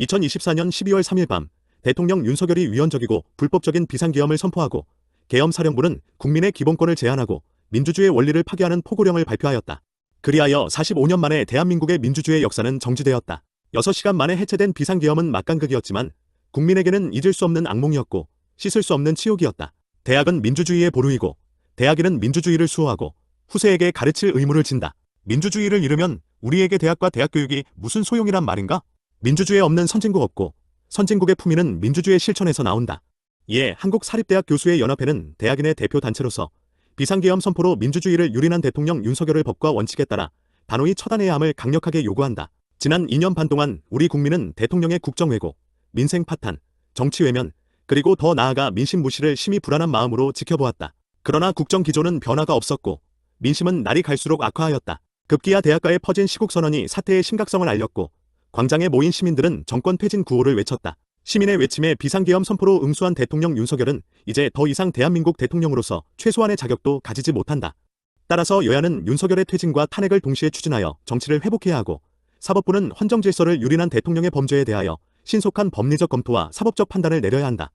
2024년 12월 3일 밤 대통령 윤석열이 위헌적이고 불법적인 비상계엄을 선포하고 계엄사령부는 국민의 기본권을 제한하고 민주주의 원리를 파괴하는 포고령을 발표하였다. 그리하여 45년 만에 대한민국의 민주주의 역사는 정지되었다. 6시간 만에 해체된 비상계엄은 막간극이었지만 국민에게는 잊을 수 없는 악몽이었고 씻을 수 없는 치욕이었다. 대학은 민주주의의 보루이고 대학에는 민주주의를 수호하고 후세에게 가르칠 의무를 진다. 민주주의를 잃으면 우리에게 대학과 대학 교육이 무슨 소용이란 말인가? 민주주의 없는 선진국 없고 선진국의 품위는 민주주의 실천에서 나온다. 이에 한국사립대학 교수의 연합회는 대학인의 대표 단체로서 비상계엄 선포로 민주주의를 유린한 대통령 윤석열을 법과 원칙에 따라 단호히 처단해야 함을 강력하게 요구한다. 지난 2년 반 동안 우리 국민은 대통령의 국정왜고, 민생 파탄, 정치 외면, 그리고 더 나아가 민심 무시를 심히 불안한 마음으로 지켜보았다. 그러나 국정 기조는 변화가 없었고 민심은 날이 갈수록 악화하였다. 급기야 대학가에 퍼진 시국선언이 사태의 심각성을 알렸고 광장에 모인 시민들은 정권 퇴진 구호를 외쳤다. 시민의 외침에 비상계엄 선포로 응수한 대통령 윤석열은 이제 더 이상 대한민국 대통령으로서 최소한의 자격도 가지지 못한다. 따라서 여야는 윤석열의 퇴진과 탄핵을 동시에 추진하여 정치를 회복해야 하고 사법부는 헌정 질서를 유린한 대통령의 범죄에 대하여 신속한 법리적 검토와 사법적 판단을 내려야 한다.